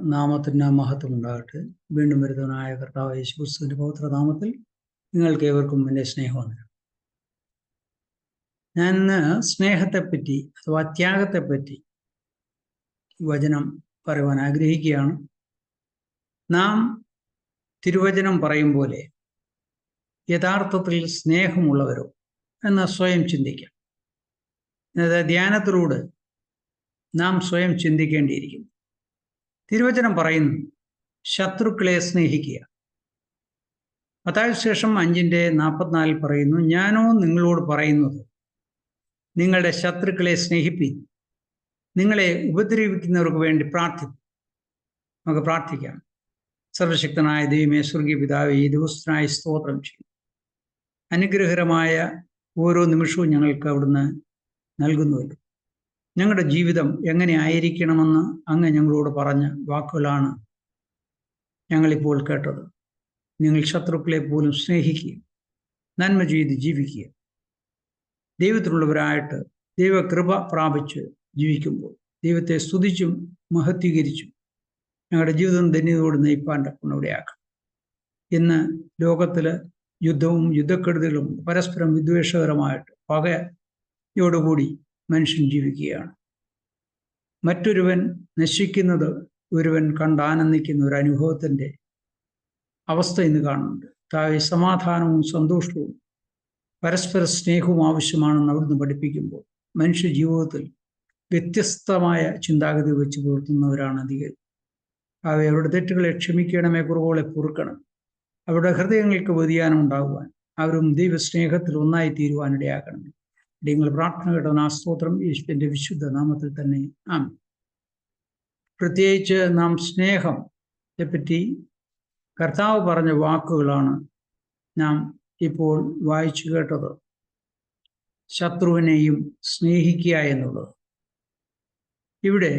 നാമത്തിന് മഹത്വം ഉണ്ടാകട്ടെ വീണ്ടും വരുന്നവനായ കർത്താവ് യേശുക്രിസ്തുവിന്റെ പവിത്ര നാമത്തിൽ നിങ്ങൾക്ക് ഏവർക്കും എന്റെ സ്നേഹമാണ് ഞാൻ ഇന്ന് സ്നേഹത്തെപ്പറ്റി അഥവാ ത്യാഗത്തെപ്പറ്റി വചനം പറയുവാൻ ആഗ്രഹിക്കുകയാണ്. നാം തിരുവചനം പറയും പോലെ യഥാർത്ഥത്തിൽ സ്നേഹമുള്ളവരോ എന്ന് സ്വയം ചിന്തിക്കാം. അത് ധ്യാനത്തിലൂടെ നാം സ്വയം ചിന്തിക്കേണ്ടിയിരിക്കുന്നു. തിരുവചനം പറയുന്നു ശത്രുക്കളെ സ്നേഹിക്കുക. അതായത് ശേഷം അഞ്ചിന്റെ നാൽപ്പത്തിനാലിൽ പറയുന്നു ഞാനോ നിങ്ങളോട് പറയുന്നത് നിങ്ങളുടെ ശത്രുക്കളെ സ്നേഹിപ്പി നിങ്ങളെ ഉപദ്രവിക്കുന്നവർക്ക് വേണ്ടി പ്രാർത്ഥിക്കും നമുക്ക് പ്രാർത്ഥിക്കാം. സർവശക്തനായ ദൈവമേ സ്വർഗീയ പിതാവ് ഈ ദിവസത്തിനായി സ്തോത്രം ചെയ്യും അനുഗ്രഹകരമായ ഓരോ നിമിഷവും ഞങ്ങൾക്ക് അവിടുന്ന് നൽകുന്നുവല്ലോ ഞങ്ങളുടെ ജീവിതം എങ്ങനെ ആയിരിക്കണമെന്ന് അങ്ങ് ഞങ്ങളോട് പറഞ്ഞ വാക്കുകളാണ് ഞങ്ങളിപ്പോൾ കേട്ടത്. നിങ്ങൾ ശത്രുക്കളെ പോലും സ്നേഹിക്കുക നന്മ ചെയ്ത് ജീവിക്കുക. ദൈവത്തിലുള്ളവരായിട്ട് ദൈവകൃപ പ്രാപിച്ച് ജീവിക്കുമ്പോൾ ദൈവത്തെ സ്തുതിച്ചും മഹത്വീകരിച്ചും ഞങ്ങളുടെ ജീവിതം ധന്യതയോട് നയിപ്പാൻ തക്കുന്നവിടെയാക്കാം ഇന്ന് ലോകത്തിൽ യുദ്ധവും യുദ്ധക്കെടുതികളും പരസ്പരം വിദ്വേഷകരമായിട്ട് പകയോടുകൂടി മനുഷ്യൻ ജീവിക്കുകയാണ്. മറ്റൊരുവൻ നശിക്കുന്നത് ഒരുവൻ കണ്ടാനന്ദിക്കുന്ന ഒരു അനുഭവത്തിന്റെ അവസ്ഥ ഇന്ന് കാണുന്നുണ്ട്. താഴെ സമാധാനവും സന്തോഷവും പരസ്പര സ്നേഹവും ആവശ്യമാണെന്ന് അവിടുന്ന് പഠിപ്പിക്കുമ്പോൾ മനുഷ്യ ജീവിതത്തിൽ വ്യത്യസ്തമായ ചിന്താഗതി വെച്ച് പുലർത്തുന്നവരാണ് അധികം അവ അവരുടെ തെറ്റുകളെ ക്ഷമിക്കണമേ കുറവുകളെ പൊറുക്കണം. അവരുടെ ഹൃദയങ്ങൾക്ക് വ്യതിയാനം ഉണ്ടാകുവാൻ അവരും ദൈവസ്നേഹത്തിൽ ഒന്നായി തീരുവാൻ ഇടയാക്കണം നിങ്ങൾ പ്രാർത്ഥന കേട്ടവൻ ആ സ്തോത്രം. യേശുവിന്റെ വിശുദ്ധ നാമത്തിൽ തന്നെ. ആം പ്രത്യേകിച്ച് നാം സ്നേഹത്തെ പറ്റി കർത്താവ് പറഞ്ഞ വാക്കുകളാണ് നാം ഇപ്പോൾ വായിച്ചു കേട്ടത്. ശത്രുവിനെയും സ്നേഹിക്കുക എന്നുള്ളത്. ഇവിടെ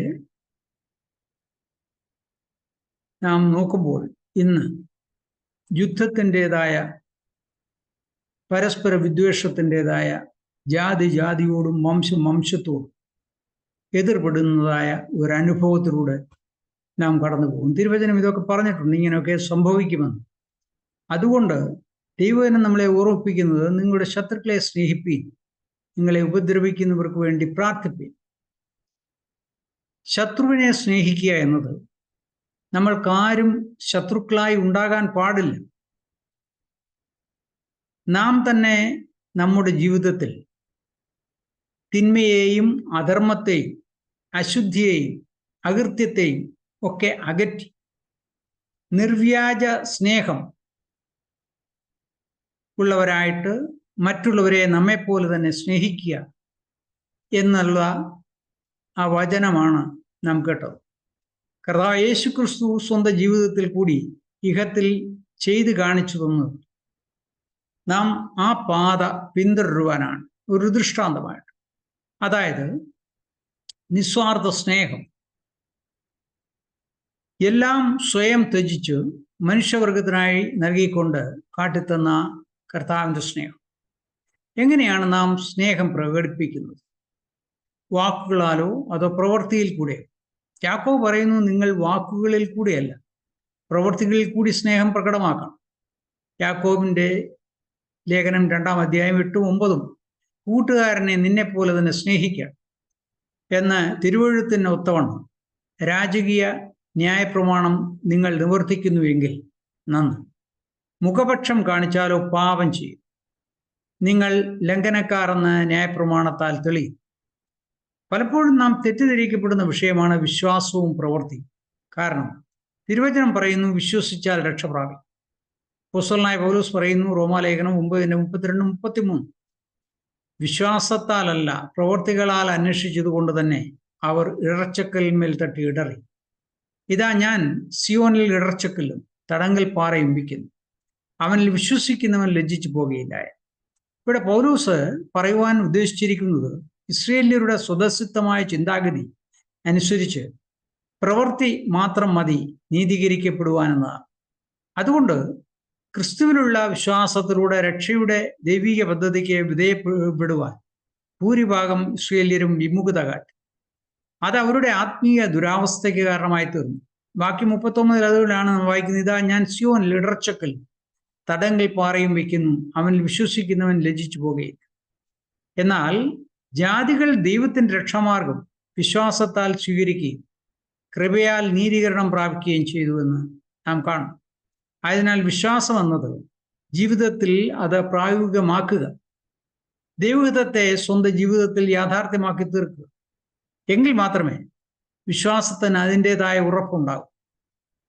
നാം നോക്കുമ്പോൾ ഇന്ന് യുദ്ധത്തിന്റെതായ പരസ്പര വിദ്വേഷത്തിന്റെതായ ജാതി ജാതിയോടും വംശം വംശത്തോടും എതിർപ്പെടുന്നതായ ഒരു അനുഭവത്തിലൂടെ നാം കടന്നു പോകും. തിരുവചനം ഇതൊക്കെ പറഞ്ഞിട്ടുണ്ട്. ഇങ്ങനെയൊക്കെ സംഭവിക്കുമെന്ന്. അതുകൊണ്ട് ദൈവജനം നമ്മളെ ഓർമ്മിപ്പിക്കുന്നത് നിങ്ങളുടെ ശത്രുക്കളെ സ്നേഹിപ്പീൻ. നിങ്ങളെ ഉപദ്രവിക്കുന്നവർക്ക് വേണ്ടി പ്രാർത്ഥിപ്പീൻ. ശത്രുവിനെ സ്നേഹിക്കുക എന്നത് നമ്മൾക്കാരും ശത്രുക്കളായി ഉണ്ടാകാൻ പാടില്ല. നാം തന്നെ നമ്മുടെ ജീവിതത്തിൽ തിന്മയെയും അധർമ്മത്തെയും അശുദ്ധിയെയും അകൃത്യത്തെയും ഒക്കെ അകറ്റി. നിർവ്യാജ സ്നേഹം ഉള്ളവരായിട്ട് മറ്റുള്ളവരെ നമ്മെപ്പോലെ തന്നെ സ്നേഹിക്കുക എന്നുള്ള ആ വചനമാണ് നാം കേട്ടത്. കർത്താവ് യേശു ക്രിസ്തു സ്വന്തം ജീവിതത്തിൽ കൂടി ഇഹത്തിൽ ചെയ്തു കാണിച്ചു തന്നത്. നാം ആ പാത പിന്തുടരുവാനാണ്. ഒരു ദൃഷ്ടാന്തമായിട്ട്. അതായത് നിസ്വാർത്ഥ സ്നേഹം. എല്ലാം സ്വയം ത്യജിച്ച് മനുഷ്യവർഗത്തിനായി നൽകിക്കൊണ്ട് കാട്ടിത്തന്ന കർത്താവിന്റെ സ്നേഹം. എങ്ങനെയാണ് നാം സ്നേഹം പ്രകടിപ്പിക്കുന്നത്? വാക്കുകളാലോ അതോ പ്രവൃത്തിയിൽ കൂടെയോ ചാക്കോ പറയുന്നു നിങ്ങൾ വാക്കുകളിൽ കൂടിയല്ല പ്രവൃത്തികളിൽ കൂടി സ്നേഹം പ്രകടമാക്കണം. യാക്കോബിന്റെ ലേഖനം രണ്ടാം അധ്യായം എട്ടും ഒമ്പതും കൂട്ടുകാരനെ നിന്നെ പോലെ തന്നെ സ്നേഹിക്കുക എന്ന് തിരുവഴുത്തിന് ഒത്തവണ്ണം രാജകീയ ന്യായപ്രമാണം നിങ്ങൾ നിവർത്തിക്കുന്നുവെങ്കിൽ നന്ന് മുഖപക്ഷം കാണിച്ചാലോ പാപം ചെയ്യും. നിങ്ങൾ ലംഘനക്കാരെന്ന് ന്യായപ്രമാണത്താൽ തെളിയും. പലപ്പോഴും നാം തെറ്റിദ്ധരിക്കപ്പെടുന്ന വിഷയമാണ് വിശ്വാസവും പ്രവൃത്തിയും. കാരണം തിരുവചനം പറയുന്നു വിശ്വസിച്ചാൽ രക്ഷപ്രാപിക്കും. പുസ്തകനായ പൗലൂസ് പറയുന്നു റോമാലേഖനം ഒമ്പതിന്റെ മുപ്പത്തിരണ്ട് മുപ്പത്തിമൂന്ന്. വിശ്വാസത്താലല്ല പ്രവൃത്തികളാൽ അന്വേഷിച്ചതുകൊണ്ട് തന്നെ അവർ ഇടർച്ചക്കലിന്മേൽ തട്ടി ഇടറി. ഇതാ ഞാൻ സിയോനിൽ ഇടർച്ചക്കല്ലും തടങ്കൽ പാറയും വിൽക്കുന്നു അവനിൽ വിശ്വസിക്കുന്നവൻ ലജ്ജിച്ചു പോകുകയില്ല. ഇവിടെ പൗലൂസ് പറയുവാൻ ഉദ്ദേശിച്ചിരിക്കുന്നത് ഇസ്രയേലിയരുടെ സ്വതസിദ്ധമായ ചിന്താഗതി അനുസരിച്ച് പ്രവൃത്തി മാത്രം മതി നീതീകരിക്കപ്പെടുവാനെന്നതാണ് അതുകൊണ്ട് ക്രിസ്തുവിലുള്ള വിശ്വാസത്തിലൂടെ രക്ഷയുടെ ദൈവിക പദ്ധതിക്ക് വിധേയപ്പെടുവാൻ ഭൂരിഭാഗം ഇസ്രേലിയരും വിമുഖത കാട്ടി. അത് അവരുടെ ആത്മീയ ദുരാവസ്ഥയ്ക്ക് കാരണമായി തീർന്നു. ബാക്കി മുപ്പത്തൊമ്പത് അതുകൊണ്ടാണ് വായിക്കുന്നത് ഇതാ ഞാൻ സിയോൻ ലിടർച്ചക്കൽ തടങ്കൽ പാറയും വയ്ക്കുന്നു. അവനിൽ വിശ്വസിക്കുന്നവൻ ലജിച്ചു പോകുകയില്ല. എന്നാൽ ജാതികൾ ദൈവത്തിന്റെ രക്ഷാമാർഗം വിശ്വാസത്താൽ സ്വീകരിക്കുകയും കൃപയാൽ നീതീകരണം പ്രാപിക്കുകയും ചെയ്തു എന്ന് നാം കാണും ആയതിനാൽ വിശ്വാസം എന്നത് ജീവിതത്തിൽ അത് പ്രായോഗികമാക്കുക. ദൈവഹിതത്തെ സ്വന്തം ജീവിതത്തിൽ യാഥാർത്ഥ്യമാക്കി തീർക്കുക. എങ്കിൽ മാത്രമേ വിശ്വാസത്തിന് അതിന്റെതായ ഉറപ്പുണ്ടാകും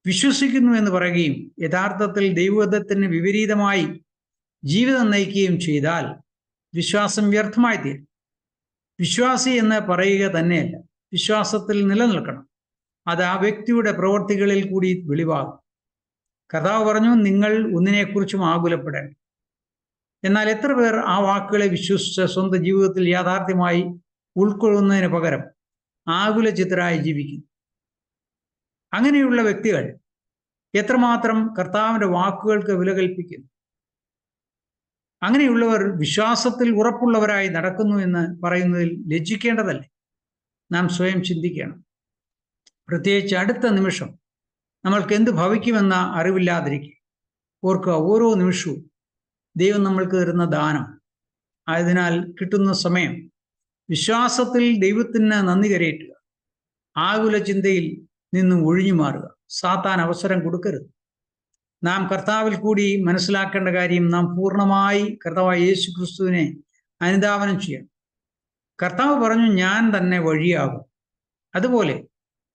വിശ്വസിക്കുന്നു എന്ന് പറയുകയും യഥാർത്ഥത്തിൽ ദൈവഹിതത്തിന് വിപരീതമായി ജീവിതം നയിക്കുകയും ചെയ്താൽ വിശ്വാസം വ്യർത്ഥമായി തീരും വിശ്വാസി എന്ന് പറയുക തന്നെയല്ല വിശ്വാസത്തിൽ നിലനിൽക്കണം. അത് ആ വ്യക്തിയുടെ പ്രവർത്തികളിൽ കൂടി വെളിവാകും. കഥാവ് പറഞ്ഞു നിങ്ങൾ ഒന്നിനെക്കുറിച്ചും ആകുലപ്പെടേണ്ട എന്നാൽ എത്ര പേർ ആ വാക്കുകളെ വിശ്വസിച്ച് സ്വന്തം ജീവിതത്തിൽ യാഥാർത്ഥ്യമായി ഉൾക്കൊള്ളുന്നതിന് പകരം ആകുല ചിത്തരായി ജീവിക്കുന്നു. അങ്ങനെയുള്ള വ്യക്തികൾ എത്രമാത്രം കർത്താവിന്റെ വാക്കുകൾക്ക് വില കൽപ്പിക്കുന്നു. അങ്ങനെയുള്ളവർ വിശ്വാസത്തിൽ ഉറപ്പുള്ളവരായി നടക്കുന്നു എന്ന് പറയുന്നതിൽ ലജ്ജിക്കേണ്ടതല്ലേ? നാം സ്വയം ചിന്തിക്കണം. പ്രത്യേകിച്ച് അടുത്ത നിമിഷം നമ്മൾക്ക് എന്ത് ഭവിക്കുമെന്ന അറിവില്ലാതിരിക്കുക ഓർക്കുക ഓരോ നിമിഷവും ദൈവം നമ്മൾക്ക് തരുന്ന ദാനം. ആയതിനാൽ കിട്ടുന്ന സമയം. വിശ്വാസത്തിൽ ദൈവത്തിന് നന്ദി കരയേറ്റുക. ആകുല ചിന്തയിൽ നിന്നും ഒഴിഞ്ഞു മാറുക. സാത്താൻ അവസരം കൊടുക്കരുത്. നാം കർത്താവിൽ കൂടി മനസ്സിലാക്കേണ്ട കാര്യം നാം പൂർണമായി കർത്താവായ യേശു ക്രിസ്തുവിനെ അനുധാവനം ചെയ്യണം. കർത്താവ് പറഞ്ഞു ഞാൻ തന്നെ വഴിയാകും. അതുപോലെ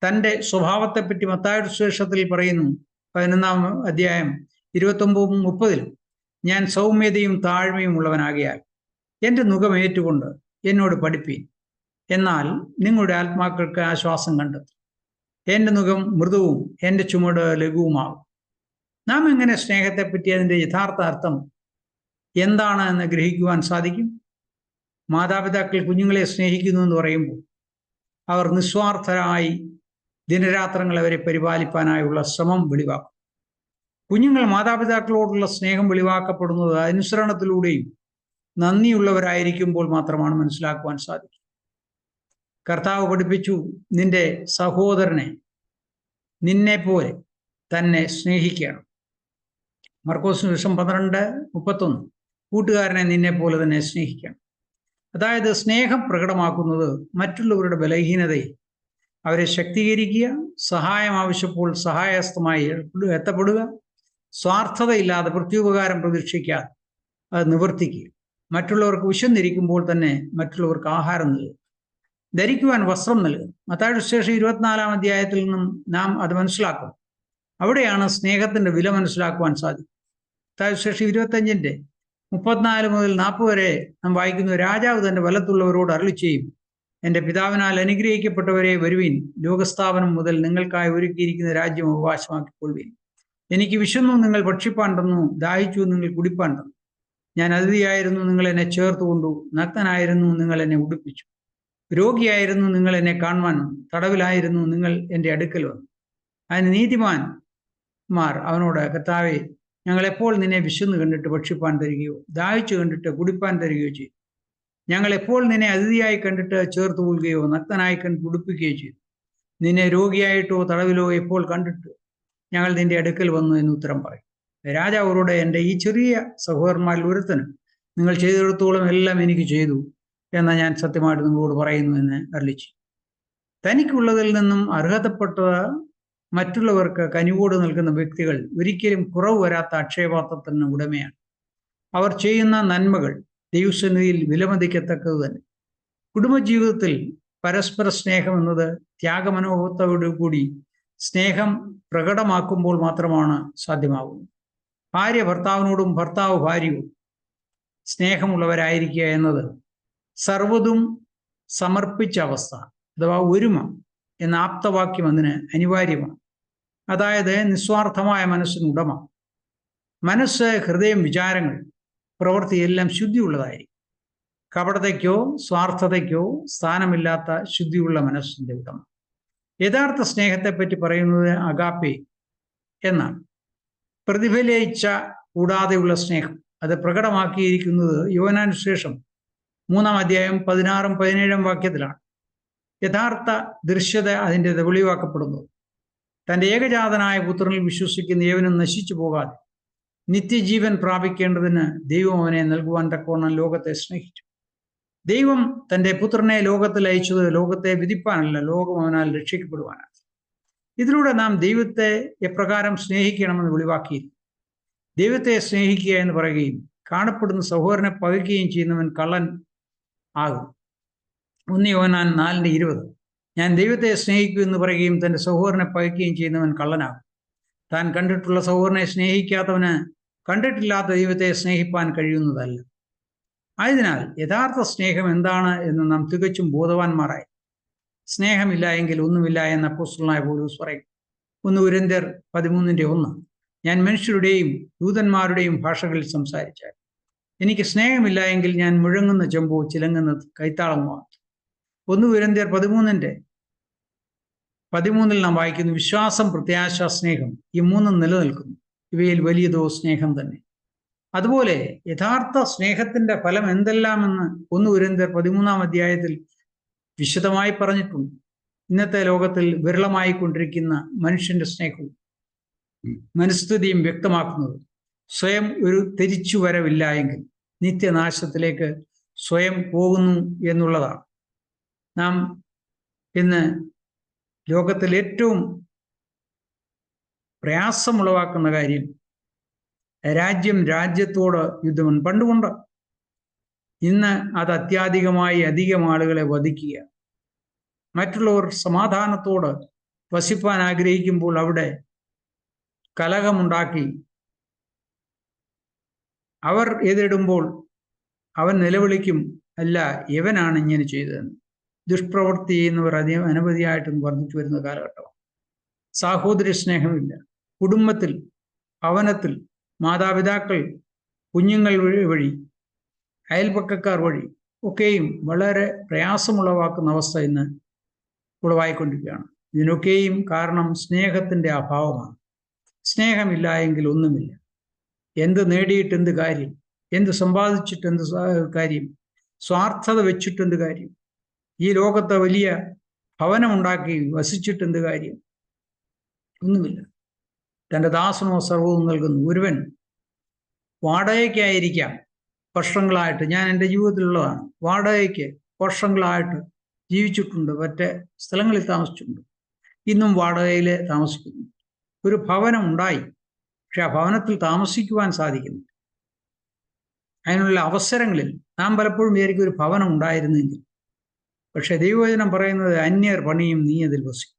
തന്റെ സ്വഭാവത്തെപ്പറ്റി മത്തായുടെ സുശേഷത്തിൽ പറയുന്നു പതിനൊന്നാം അധ്യായം ഇരുപത്തൊമ്പതും മുപ്പതിലും ഞാൻ സൗമ്യതയും താഴ്മയും ഉള്ളവനാകിയാൽ എന്റെ മുഖം ഏറ്റുകൊണ്ട് എന്നോട് പഠിപ്പീൻ. എന്നാൽ നിങ്ങളുടെ ആത്മാക്കൾക്ക് ആശ്വാസം കണ്ടെത്തും. എന്റെ മുഖം മൃദുവും എന്റെ ചുമട് ലഘുവുമാകും. നാം എങ്ങനെ സ്നേഹത്തെപ്പറ്റി അതിന്റെ യഥാർത്ഥ അർത്ഥം എന്താണ് എന്ന് ഗ്രഹിക്കുവാൻ സാധിക്കും? മാതാപിതാക്കൾ കുഞ്ഞുങ്ങളെ സ്നേഹിക്കുന്നു എന്ന് പറയുമ്പോൾ അവർ നിസ്വാർത്ഥരായി ദിനരാത്രങ്ങൾ അവരെ പരിപാലിപ്പാനായുള്ള ശ്രമം വെളിവാക്കും. കുഞ്ഞുങ്ങൾ മാതാപിതാക്കളോടുള്ള സ്നേഹം വെളിവാക്കപ്പെടുന്നത് അനുസരണത്തിലൂടെയും നന്ദിയുള്ളവരായിരിക്കുമ്പോൾ മാത്രമാണ് മനസ്സിലാക്കുവാൻ സാധിക്കും കർത്താവ് പഠിപ്പിച്ചു നിന്റെ സഹോദരനെ നിന്നെ പോലെ തന്നെ സ്നേഹിക്കണം. മർക്കോസ് വിഷം പന്ത്രണ്ട് മുപ്പത്തൊന്ന്. കൂട്ടുകാരനെ നിന്നെ പോലെ തന്നെ സ്നേഹിക്കണം. അതായത് സ്നേഹം പ്രകടമാക്കുന്നത് മറ്റുള്ളവരുടെ ബലഹീനതയെ അവരെ ശക്തീകരിക്കുക സഹായം ആവശ്യപ്പോൾ സഹായസ്ഥമായി എത്തപ്പെടുക സ്വാർത്ഥതയില്ലാതെ പ്രത്യുപകാരം പ്രതീക്ഷിക്കാതെ അത് നിവർത്തിക്കുക. മറ്റുള്ളവർക്ക് വിശന്നിരിക്കുമ്പോൾ തന്നെ മറ്റുള്ളവർക്ക് ആഹാരം നൽകുക. ധരിക്കുവാൻ വസ്ത്രം നൽകുക. മത്തായുടെ ശേഷം ഇരുപത്തിനാലാം അധ്യായത്തിൽ നിന്നും നാം അത് മനസ്സിലാക്കും. അവിടെയാണ് സ്നേഹത്തിന്റെ വില മനസ്സിലാക്കുവാൻ സാധിക്കും മത്തായുടെ ശേഷം ഇരുപത്തഞ്ചിന്റെ മുപ്പത്തിനാല് മുതൽ നാൽപ്പത് വരെ നാം വായിക്കുന്നു രാജാവ് തന്റെ വലത്തുള്ളവരോട് അരളി ചെയ്യും. എന്റെ പിതാവിനാൽ അനുഗ്രഹിക്കപ്പെട്ടവരെ വരുവീൻ. ലോകസ്ഥാപനം മുതൽ നിങ്ങൾക്കായി ഒരുക്കിയിരിക്കുന്ന രാജ്യം അവകാശമാക്കിക്കൊള്ളുവീൻ. എനിക്ക് വിശന്നു നിങ്ങൾ ഭക്ഷിപ്പാൻ തന്നു ദാഹിച്ചു നിങ്ങൾ കുടിപ്പാൻ തന്നു. ഞാൻ അതിഥിയായിരുന്നു നിങ്ങൾ എന്നെ ചേർത്തുകൊണ്ടു നഗ്നനായിരുന്നു നിങ്ങൾ എന്നെ ഉടുപ്പിച്ചു. രോഗിയായിരുന്നു നിങ്ങൾ എന്നെ കാണുവാൻ തടവിലായിരുന്നു നിങ്ങൾ എന്റെ അടുക്കൽ വന്നു. അതിന് നീതിമാൻ മാർ അവനോട് കർത്താവെ ഞങ്ങൾ എപ്പോൾ നിന്നെ വിശന്ന് കണ്ടിട്ട് ഭക്ഷിപ്പാൻ തരികയോ ദാഹിച്ചു കണ്ടിട്ട് കുടിപ്പാൻ തരികയോ ചെയ്തു? ഞങ്ങൾ എപ്പോൾ നിന്നെ അതിഥിയായി കണ്ടിട്ട് ചേർത്ത് കൊള്ളുകയോ നഗ്നനായി കണ്ട് ഉടുപ്പിക്കുകയോ ചെയ്തു. നിന്നെ രോഗിയായിട്ടോ തടവിലോ എപ്പോൾ കണ്ടിട്ട് ഞങ്ങൾ നിന്റെ അടുക്കൽ വന്നു എന്ന് ഉത്തരം പറയും. രാജാവരോട് എന്റെ ഈ ചെറിയ സഹോദരന്മാരിൽ ഒരുത്തന് നിങ്ങൾ ചെയ്തെടുത്തോളം എല്ലാം എനിക്ക് ചെയ്തു എന്ന ഞാൻ സത്യമായിട്ട് നിങ്ങളോട് പറയുന്നു എന്ന് അറിയിച്ചു തനിക്കുള്ളതിൽ നിന്നും അർഹതപ്പെട്ട മറ്റുള്ളവർക്ക് കനിവോട് നൽകുന്ന വ്യക്തികൾ ഒരിക്കലും കുറവ് വരാത്ത അക്ഷയപാത്രത്തിന് ഉടമയാണ്. അവർ ചെയ്യുന്ന നന്മകൾ ദൈവസന്നിധിയിൽ വിലമതിക്കത്തക്കത് തന്നെ. കുടുംബജീവിതത്തിൽ പരസ്പര സ്നേഹം എന്നത് ത്യാഗമനോഭത്തോടു കൂടി സ്നേഹം പ്രകടമാക്കുമ്പോൾ മാത്രമാണ് സാധ്യമാകുന്നത്. ഭാര്യ ഭർത്താവിനോടും ഭർത്താവ് ഭാര്യയോടും സ്നേഹമുള്ളവരായിരിക്കുക എന്നത് സർവതും സമർപ്പിച്ച അവസ്ഥ അഥവാ ഒരുമ എന്ന ആപ്തവാക്യം അതിന് അനിവാര്യമാണ്. അതായത് നിസ്വാർത്ഥമായ മനസ്സിന് ഉടമ. മനസ്സ് ഹൃദയം വിചാരങ്ങൾ പ്രവൃത്തിയെല്ലാം ശുദ്ധിയുള്ളതായിരിക്കും. കപടതയ്ക്കോ സ്വാർത്ഥതയ്ക്കോ സ്ഥാനമില്ലാത്ത ശുദ്ധിയുള്ള മനസ്സിന്റെ ഉടമ. യഥാർത്ഥ സ്നേഹത്തെപ്പറ്റി പറയുന്നത് അഗാപ്പി എന്നാണ്. പ്രതിഫലിച്ച കൂടാതെയുള്ള സ്നേഹം. അത് പ്രകടമാക്കിയിരിക്കുന്നത് യുവനാനുശേഷം മൂന്നാം അധ്യായം പതിനാറും പതിനേഴും വാക്യത്തിലാണ്. യഥാർത്ഥ ദൃശ്യത അതിന്റെ വെളിവാക്കപ്പെടുന്നത് തന്റെ ഏകജാതനായ പുത്രനിൽ വിശ്വസിക്കുന്ന ഏവനും നശിച്ചു പോകാതെ നിത്യജീവൻ പ്രാപിക്കേണ്ടതിന് ദൈവം അവനെ നൽകുവാൻ തക്കവണ്ണം ലോകത്തെ സ്നേഹിച്ചു. ദൈവം തന്റെ പുത്രനെ ലോകത്തിൽ അയച്ചത് ലോകത്തെ വിധിപ്പാനല്ല ലോകം അവനാൽ രക്ഷിക്കപ്പെടുവാനാണ്. ഇതിലൂടെ നാം ദൈവത്തെ എപ്രകാരം സ്നേഹിക്കണമെന്ന് വെളിവാക്കിയിരുന്നു. ദൈവത്തെ സ്നേഹിക്കുക എന്ന് പറയുകയും കാണപ്പെടുന്ന സഹോദരനെ പകയ്ക്കുകയും ചെയ്യുന്നവൻ കള്ളൻ ആകും. ഒന്ന് യോനാൻ നാലിന്റെ ഇരുപത്. ഞാൻ ദൈവത്തെ സ്നേഹിക്കൂ എന്ന് പറയുകയും തന്റെ സഹോദരനെ പകയ്ക്കുകയും ചെയ്യുന്നവൻ കള്ളനാകും. താൻ കണ്ടിട്ടുള്ള സൗഹൃദനെ സ്നേഹിക്കാത്തവന് കണ്ടിട്ടില്ലാത്ത ദൈവത്തെ സ്നേഹിപ്പാൻ കഴിയുന്നതല്ല. ആയതിനാൽ യഥാർത്ഥ സ്നേഹം എന്താണ് എന്ന് നാം തികച്ചും ബോധവാന്മാരായി. സ്നേഹമില്ല എങ്കിൽ ഒന്നുമില്ല എന്ന അപ്പോസ്റ്റലായ പോലീസ് പറയും. ഒന്ന് ഉരന്തർ പതിമൂന്നിന്റെ ഒന്ന്. ഞാൻ മനുഷ്യരുടെയും ദൂതന്മാരുടെയും ഭാഷകളിൽ സംസാരിച്ചാൽ എനിക്ക് സ്നേഹമില്ല എങ്കിൽ ഞാൻ മുഴങ്ങുന്ന ചെമ്പോ ചിലങ്ങുന്ന കൈത്താളമോ ഒന്ന് ഉരന്തർ പതിമൂന്നിന്റെ പതിമൂന്നിൽ നാം വായിക്കുന്നു വിശ്വാസം പ്രത്യാശ സ്നേഹം ഈ മൂന്നും നിലനിൽക്കുന്നു. ഇവയിൽ വലിയതോ സ്നേഹം തന്നെ. അതുപോലെ യഥാർത്ഥ സ്നേഹത്തിന്റെ ഫലം എന്തെല്ലാമെന്ന് ഒന്ന് ഉരന്തർ പതിമൂന്നാം അധ്യായത്തിൽ വിശദമായി പറഞ്ഞിട്ടുണ്ട്. ഇന്നത്തെ ലോകത്തിൽ വിരളമായി കൊണ്ടിരിക്കുന്ന മനുഷ്യന്റെ സ്നേഹവും മനസ്ഥിതിയും വ്യക്തമാക്കുന്നത് സ്വയം ഒരു തിരിച്ചു വരവില്ല എങ്കിൽ നിത്യനാശത്തിലേക്ക് സ്വയം പോകുന്നു എന്നുള്ളതാണ്. നാം ഇന്ന് ലോകത്തിൽ ഏറ്റവും പ്രയാസമുളവാക്കുന്ന കാര്യം രാജ്യം രാജ്യത്തോട് യുദ്ധമുണ്ട് പണ്ടുകൊണ്ട് ഇന്ന് അത് അത്യാധികമായി അധികം ആളുകളെ വധിക്കുക. മറ്റുള്ളവർ സമാധാനത്തോട് വസിപ്പാൻ ആഗ്രഹിക്കുമ്പോൾ അവിടെ കലഹമുണ്ടാക്കി അവർ എതിരിടുമ്പോൾ അവൻ നിലവിളിക്കും അല്ല ഇവനാണ് ഇങ്ങനെ ചെയ്തതെന്ന്. ദുഷ്പ്രവൃത്തി ചെയ്യുന്നവർ അധികം അനവധിയായിട്ടും വർദ്ധിച്ചു വരുന്ന കാലഘട്ടമാണ്. സാഹോദര്യ സ്നേഹമില്ല. കുടുംബത്തിൽ ഭവനത്തിൽ മാതാപിതാക്കൾ കുഞ്ഞുങ്ങൾ വഴി അയൽപക്കക്കാർ വഴി ഒക്കെയും വളരെ പ്രയാസമുളവാക്കുന്ന അവസ്ഥ ഇന്ന് ഉളവായിക്കൊണ്ടിരിക്കുകയാണ്. ഇതിനൊക്കെയും കാരണം സ്നേഹത്തിന്റെ അഭാവമാണ്. സ്നേഹമില്ല എങ്കിൽ ഒന്നുമില്ല. എന്ത് നേടിയിട്ട് എന്ത് കാര്യം? എന്ത് സമ്പാദിച്ചിട്ട് എന്ത് കാര്യം? സ്വാർത്ഥത വെച്ചിട്ടെന്ത് കാര്യം? ഈ ലോകത്തെ വലിയ ഭവനമുണ്ടാക്കി വസിച്ചിട്ട് എന്ത് കാര്യം? ഒന്നുമില്ല. തന്റെ ദാസനോ സർവവും നൽകുന്നു. ഒരുവൻ വാടകയ്ക്കായിരിക്കാം വർഷങ്ങളായിട്ട്. ഞാൻ എന്റെ ജീവിതത്തിലുള്ളതാണ്. വാടകയ്ക്ക് വർഷങ്ങളായിട്ട് ജീവിച്ചിട്ടുണ്ട്. മറ്റേ സ്ഥലങ്ങളിൽ താമസിച്ചിട്ടുണ്ട്. ഇന്നും വാടകയിൽ താമസിക്കുന്നു. ഒരു ഭവനം ഉണ്ടായി പക്ഷെ ആ ഭവനത്തിൽ താമസിക്കുവാൻ സാധിക്കുന്നു. അതിനുള്ള അവസരങ്ങളിൽ നാം പലപ്പോഴും വിചാരിക്കും ഒരു ഭവനം ഉണ്ടായിരുന്നെങ്കിൽ പക്ഷെ ദൈവവചനം പറയുന്നത് അന്യർ പണിയും നീ അതിൽ വസിക്കും.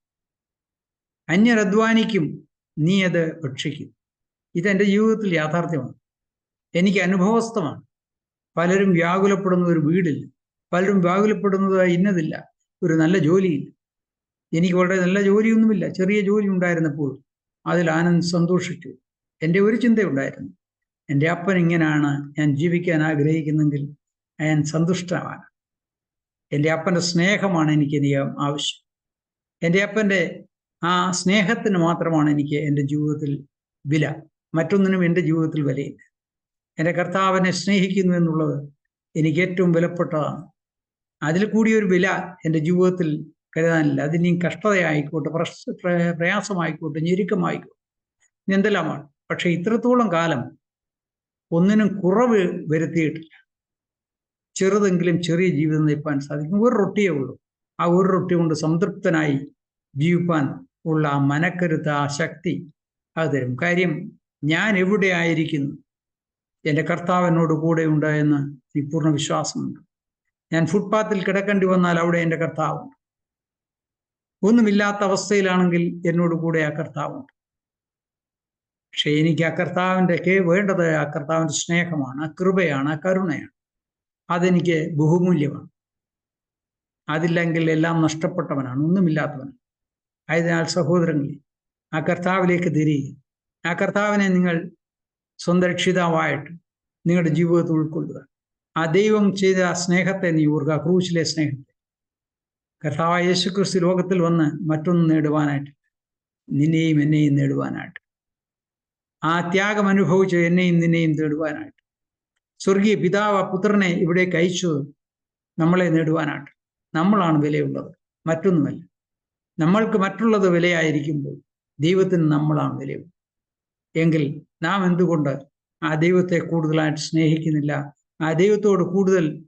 അന്യർ അധ്വാനിക്കും നീ അത് ഭക്ഷിക്കും. ഇതെന്റെ ജീവിതത്തിൽ യാഥാർത്ഥ്യമാണ്. എനിക്ക് അനുഭവസ്ഥമാണ്. പലരും വ്യാകുലപ്പെടുന്ന ഒരു വീടില്ല. പലരും വ്യാകുലപ്പെടുന്നത് ഇന്നതില്ല. ഒരു നല്ല ജോലിയില്ല. എനിക്ക് വളരെ നല്ല ജോലിയൊന്നുമില്ല. ചെറിയ ജോലി ഉണ്ടായിരുന്നപ്പോൾ അതിൽ ആനന്ദ് സന്തോഷിച്ചു. എന്റെ ഒരു ചിന്തയുണ്ടായിരുന്നു. എന്റെ അപ്പൻ ഇങ്ങനെയാണ് ഞാൻ ജീവിക്കാൻ ആഗ്രഹിക്കുന്നെങ്കിൽ ഞാൻ സന്തുഷ്ടമാണ് എന്റെ അപ്പന്റെ സ്നേഹമാണ് എനിക്ക് ഇനി ആവശ്യം. എന്റെ അപ്പന്റെ ആ സ്നേഹത്തിന് മാത്രമാണ് എനിക്ക് എന്റെ ജീവിതത്തിൽ വില. മറ്റൊന്നിനും എന്റെ ജീവിതത്തിൽ വിലയില്ല. എന്റെ കർത്താവിനെ സ്നേഹിക്കുന്നു എന്നുള്ളത് എനിക്ക് ഏറ്റവും വിലപ്പെട്ടതാണ്. അതിൽ കൂടിയൊരു വില എന്റെ ജീവിതത്തിൽ കരുതാനില്ല. അതിനി കഷ്ടതയായിക്കോട്ടെ പ്രയാസമായിക്കോട്ടെ ഞെരുക്കമായിക്കോട്ടെ എന്തെല്ലാമാണ്? പക്ഷെ ഇത്രത്തോളം കാലം ഒന്നിനും കുറവ് വരുത്തിയിട്ടില്ല. ചെറുതെങ്കിലും ചെറിയ ജീവിതം നയിപ്പാൻ സാധിക്കും. ഒരു റൊട്ടിയേ ഉള്ളൂ. ആ ഒരു റൊട്ടി കൊണ്ട് സംതൃപ്തനായി ജീവിപ്പാൻ ഉള്ള ആ മനക്കരുത്ത് ആ ശക്തി അത് തരും. കാര്യം ഞാൻ എവിടെ ആയിരിക്കുന്നു? എന്റെ കർത്താവ് എന്നോട് കൂടെ ഉണ്ട് എന്ന് എനിക്ക് പൂർണ വിശ്വാസമുണ്ട്. ഞാൻ ഫുട്പാത്തിൽ കിടക്കേണ്ടി വന്നാൽ അവിടെ എന്റെ കർത്താവുണ്ട്. ഒന്നുമില്ലാത്ത അവസ്ഥയിലാണെങ്കിൽ എന്നോട് കൂടെ ആ കർത്താവുണ്ട്. പക്ഷെ എനിക്ക് ആ കർത്താവിന്റെ വേണ്ടത് ആ കർത്താവിന്റെ സ്നേഹമാണ് ആ കൃപയാണ് ആ കരുണയാണ്. അതെനിക്ക് ബഹുമൂല്യമാണ്. അതില്ലെങ്കിൽ എല്ലാം നഷ്ടപ്പെട്ടവനാണ് ഒന്നുമില്ലാത്തവൻ ആയതിനാൽ സഹോദരങ്ങളെ ആ കർത്താവിലേക്ക് തിരിയുക. ആ കർത്താവിനെ നിങ്ങൾ സ്വന്തം രക്ഷിതാവായിട്ട് നിങ്ങളുടെ ജീവിതത്തിൽ ഉൾക്കൊള്ളുക. ആ ദൈവം ചെയ്ത സ്നേഹത്തെ നീ ഓർക്കുക ക്രൂശിലെ സ്നേഹത്തെ. കർത്താവായ യേശു ക്രിസ്തു ലോകത്തിൽ വന്ന് മറ്റൊന്ന് നേടുവാനായിട്ട് നിന്നെയും എന്നെയും നേടുവാനായിട്ട്. ആ ത്യാഗം അനുഭവിച്ച് എന്നെയും നിന്നെയും നേടുവാനായിട്ട് സ്വർഗീയ പിതാവ് പുത്രനെ ഇവിടേക്ക് അയച്ചത് നമ്മളെ നേടുവാനാണ് നമ്മളാണ് വിലയുള്ളത്. മറ്റൊന്നുമല്ല. നമ്മൾക്ക് മറ്റുള്ളത് വിലയായിരിക്കുമ്പോൾ ദൈവത്തിന് നമ്മളാണ് വിലയുള്ളത്. എങ്കിൽ നാം എന്തുകൊണ്ട് ആ ദൈവത്തെ കൂടുതലായിട്ട് സ്നേഹിക്കുന്നില്ല? ആ ദൈവത്തോട് കൂടുതൽ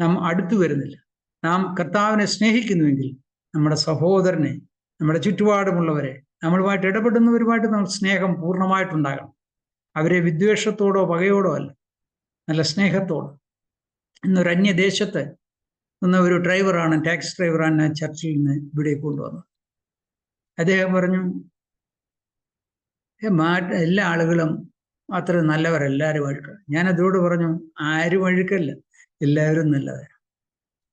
നാം അടുത്തു വരുന്നില്ല. നാം കർത്താവിനെ സ്നേഹിക്കുന്നുവെങ്കിൽ നമ്മുടെ സഹോദരനെ നമ്മുടെ ചുറ്റുപാടുമുള്ളവരെ നമ്മളുമായിട്ട് ഇടപെടുന്നവരുമായിട്ട് നമ്മൾ സ്നേഹം പൂർണമായിട്ടുണ്ടാകണം. അവരെ വിദ്വേഷത്തോടോ പകയോടോ അല്ല. നല്ല സ്നേഹത്തോടെ. ഇന്നൊരു അന്യദേശത്ത് നിന്ന് ഒരു ഡ്രൈവറാണ് ടാക്സി ഡ്രൈവറാണ് ചർച്ചിൽ നിന്ന് ഇവിടെ കൊണ്ടുവന്നത്. അദ്ദേഹം പറഞ്ഞു എല്ലാ ആളുകളും അത്ര നല്ലവരെല്ലാവരും അഴുക്ക. ഞാൻ അതോട് പറഞ്ഞു ആരും അഴുക്കല്ല എല്ലാവരും നല്ലവരാണ്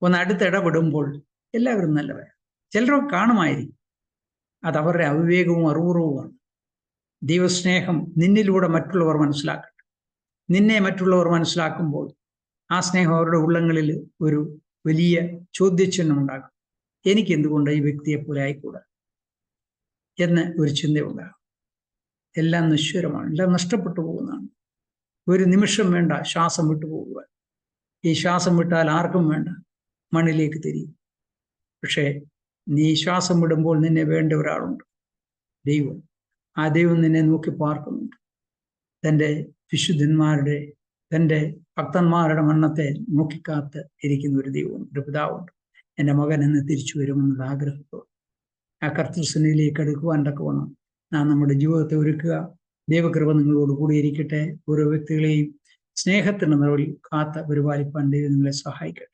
ഒന്ന് അടുത്തിടപെടുമ്പോൾ എല്ലാവരും നല്ലവരാണ് ചിലരും കാണുമായിരിക്കും. അത് അവരുടെ അവിവേകവും അറിവുറവുമാണ്. ദൈവസ്നേഹം നിന്നിലൂടെ മറ്റുള്ളവർ മനസ്സിലാക്കട്ടെ നിന്നെ മറ്റുള്ളവർ മനസ്സിലാക്കുമ്പോൾ ആ സ്നേഹം അവരുടെ ഉള്ളങ്ങളിൽ ഒരു വലിയ ചോദ്യചിഹ്നം ഉണ്ടാകും എനിക്ക് എന്തുകൊണ്ട് ഈ വ്യക്തിയെ പോലെ ആയിക്കൂടാ? എന്ന് ഒരു ചിന്തയുണ്ടാകും. എല്ലാം നശ്വരമാണ്. എല്ലാം നഷ്ടപ്പെട്ടു പോകുന്നതാണ്. ഒരു നിമിഷം വേണ്ട ശ്വാസം വിട്ടു പോകുക ഈ ശ്വാസം വിട്ടാൽ ആർക്കും വേണ്ട. മണ്ണിലേക്ക് തിരിയും. പക്ഷേ നീ ശ്വാസം വിടുമ്പോൾ നിന്നെ വേണ്ട ഒരാളുണ്ട്. ദൈവം. ആ ദൈവം നിന്നെ നോക്കി പാർക്കുന്നുണ്ട്. തന്റെ വിശുദ്ധന്മാരുടെ തന്റെ ഭക്തന്മാരുടെ മരണത്തെ നോക്കിക്കാത്ത് ഇരിക്കുന്ന ഒരു ദൈവം ഒരു പിതാവുണ്ട്. എന്റെ മകൻ എന്ന് തിരിച്ചു വരുമെന്നുള്ള ആഗ്രഹത്തോടെ. ആ കർത്തൃസനയിലേക്ക് എടുക്കുവാൻ തക്കവണ്ണം നാം നമ്മുടെ ജീവിതത്തെ ഒരുക്കുക. ദൈവകൃപ നിങ്ങളോട് കൂടിയിരിക്കട്ടെ ഓരോ വ്യക്തികളെയും സ്നേഹത്തിന്റെ നിറവിൽ കാത്ത് പരിപാലിപ്പാൻ ദൈവം നിങ്ങളെ സഹായിക്കട്ടെ.